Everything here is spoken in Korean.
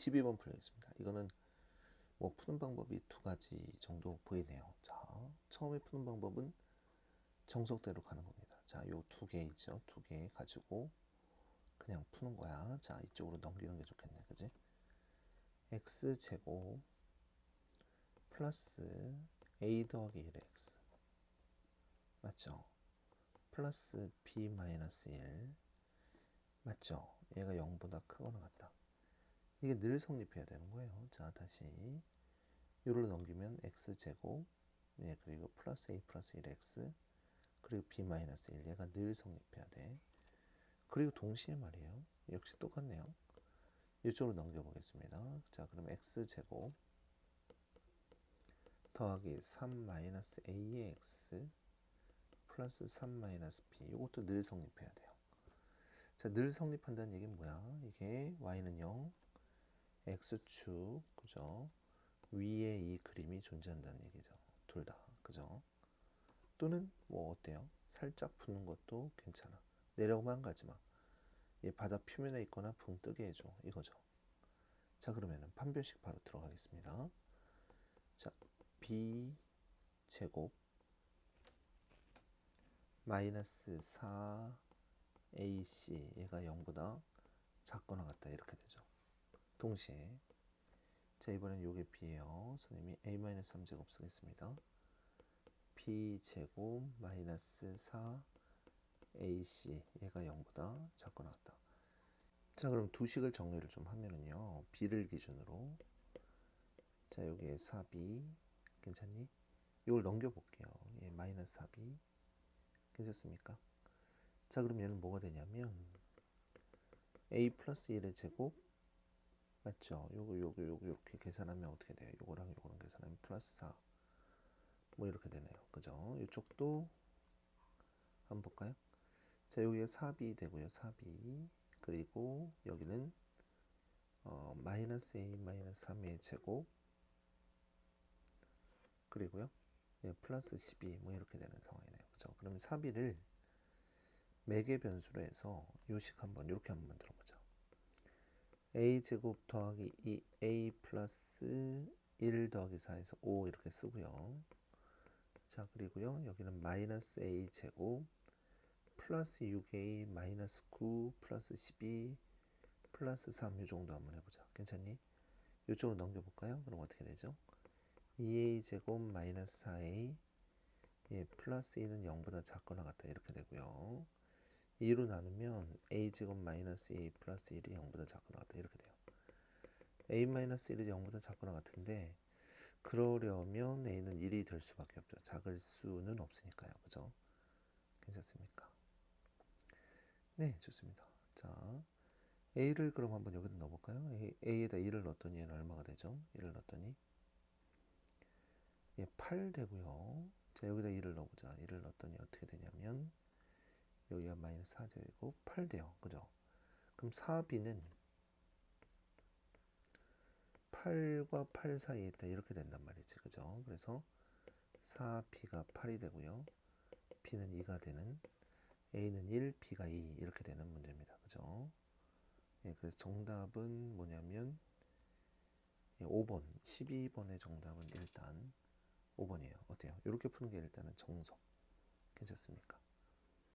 12번 풀겠습니다. 이거는 뭐 푸는 방법이 두 가지 정도 보이네요. 자, 처음에 푸는 방법은 정석대로 가는 겁니다. 자, 요 두 개 있죠. 두 개 가지고 그냥 푸는 거야. 자, 이쪽으로 넘기는 게 좋겠네. 그지? x 제곱 플러스 a 더하기 1의 x 맞죠? 플러스 b 마이너스 1 맞죠? 얘가 0보다 크거나 같다. 이게 늘 성립해야 되는 거예요. 자, 다시 요를 넘기면 x 제곱 예, 그리고 플러스 a 플러스 1x 그리고 b 마이너스 1 얘가 늘 성립해야 돼. 그리고 동시에 말이에요. 역시 똑같네요. 이쪽으로 넘겨보겠습니다. 자, 그럼 x 제곱 더하기 3 마이너스 a의 x 플러스 3 마이너스 b 이것도 늘 성립해야 돼요. 자, 늘 성립한다는 얘기는 뭐야? 이게 y는 0, x축, 그죠? 위에 이 그림이 존재한다는 얘기죠. 둘 다, 그죠? 또는 뭐 어때요? 살짝 푸는 것도 괜찮아. 내려오면 가지 마. 얘 바다 표면에 있거나 붕 뜨게 해줘. 이거죠. 자, 그러면은 판별식 바로 들어가겠습니다. 자, b 제곱 마이너스 4ac 얘가 0보다 작거나 같다 이렇게 되죠. 동시에 자 이번엔 요게 b예요. 선생님이 a-3 제곱 쓰겠습니다. b 제곱 마이너스 4ac 얘가 0보다 작거나 같다. 자 그럼 두 식을 정리를 좀 하면은요. b를 기준으로 자 여기에 4b 괜찮니? 이걸 넘겨볼게요. 예, 마이너스 4b 괜찮습니까? 자 그럼 얘는 뭐가 되냐면 a 플러스 1의 제곱 맞죠? 요거 요거 요거 이렇게 계산하면 어떻게 돼요? 요거랑 요거랑 계산하면 플러스 4 뭐 이렇게 되네요. 그죠? 이쪽도 한번 볼까요? 자 여기가 4b 되고요. 4b 그리고 여기는 어, 마이너스 a 마이너스 3의 제곱 그리고요. 예, 플러스 12 뭐 이렇게 되는 상황이네요. 그죠? 그러면 4b를 매개 변수로 해서 요식 한번 이렇게 한번 만들어 보자. A 제곱 더하기 2 a 플러스 1 더하기 4에서 5 이렇게 쓰고요. 자 그리고요 여기는 마이너스 a 제곱 플러스 6a 마이너스 9 플러스 12 플러스 3 이 정도 한번 해보자. 괜찮니? 이쪽으로 넘겨볼까요? 그럼 어떻게 되죠? 2a 제곱 마이너스 4a 예, 플러스 2는 0보다 작거나 같다 이렇게 되고요. 2로 나누면 a 제곱 마이너스 a 플러스 1이 0보다 작거나 같다 이렇게 돼요. a 마이너스 1이 0보다 작거나 같은데 그러려면 a는 1이 될 수밖에 없죠. 작을 수는 없으니까요. 그죠? 괜찮습니까? 네, 좋습니다. 자, a를 그럼 한번 여기다 넣어볼까요? A, a에다 1을 넣었더니 얘는 얼마가 되죠? 1을 넣었더니 예, 8 되고요. 자, 여기다 1을 넣어보자. 1을 넣었더니 어떻게 되냐면 여기가 마이너스 4제곱 8 돼요. 그죠? 그럼 4b는 8과 8 사이에 있다. 이렇게 된단 말이지. 그죠? 그래서 4b가 8이 되고요. b는 2가 되는 a는 1, b가 2 이렇게 되는 문제입니다. 그죠? 예, 그래서 정답은 뭐냐면 예, 5번, 12번의 정답은 일단 5번이에요. 어때요? 이렇게 푸는 게 일단은 정석. 괜찮습니까?